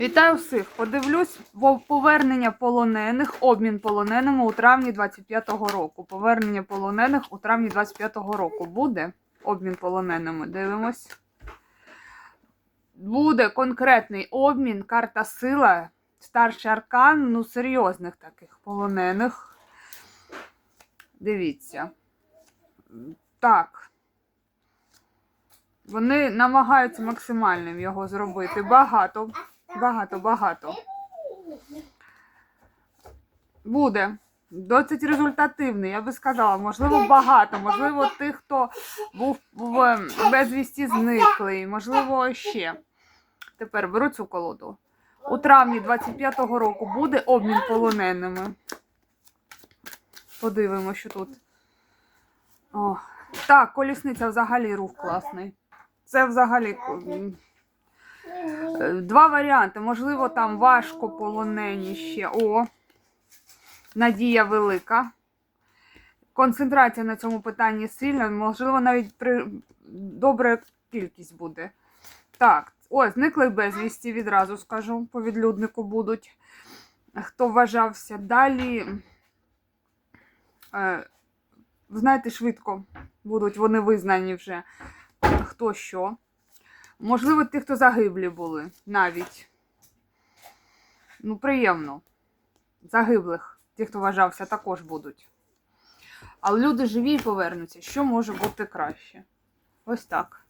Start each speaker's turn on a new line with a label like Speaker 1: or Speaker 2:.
Speaker 1: Вітаю всіх! Подивлюсь повернення полонених, обмін полоненими у травні 25-го року. Повернення полонених у травні 25-го року. Буде обмін полоненими. Дивимось. Буде конкретний обмін, карта сила, старший аркан, ну серйозних таких полонених. Дивіться. Так. Вони намагаються максимальним його зробити. Багато, багато, багато. Буде. Досить результативний, я би сказала. Можливо, багато. Можливо, тих, хто був в безвісті зниклий. Можливо, ще. Тепер беру цю колоду. У травні 25-го року буде обмін полоненими. Подивимося, що тут. О. Так, колісниця взагалі рух класний. Це взагалі два варіанти. Можливо, там важко полонені ще. О, надія велика. Концентрація на цьому питанні сильна, можливо, навіть при... добра кількість буде. Так, о, зникли безвісті, відразу скажу, по відлюднику будуть. Хто вважався далі. Е, знаєте, швидко будуть вони визнані вже хто що. Можливо, ті, хто загиблі були навіть. Ну, приємно. Загиблих, ті, хто вважався, також будуть. Але люди живі і повернуться. Що може бути краще? Ось так.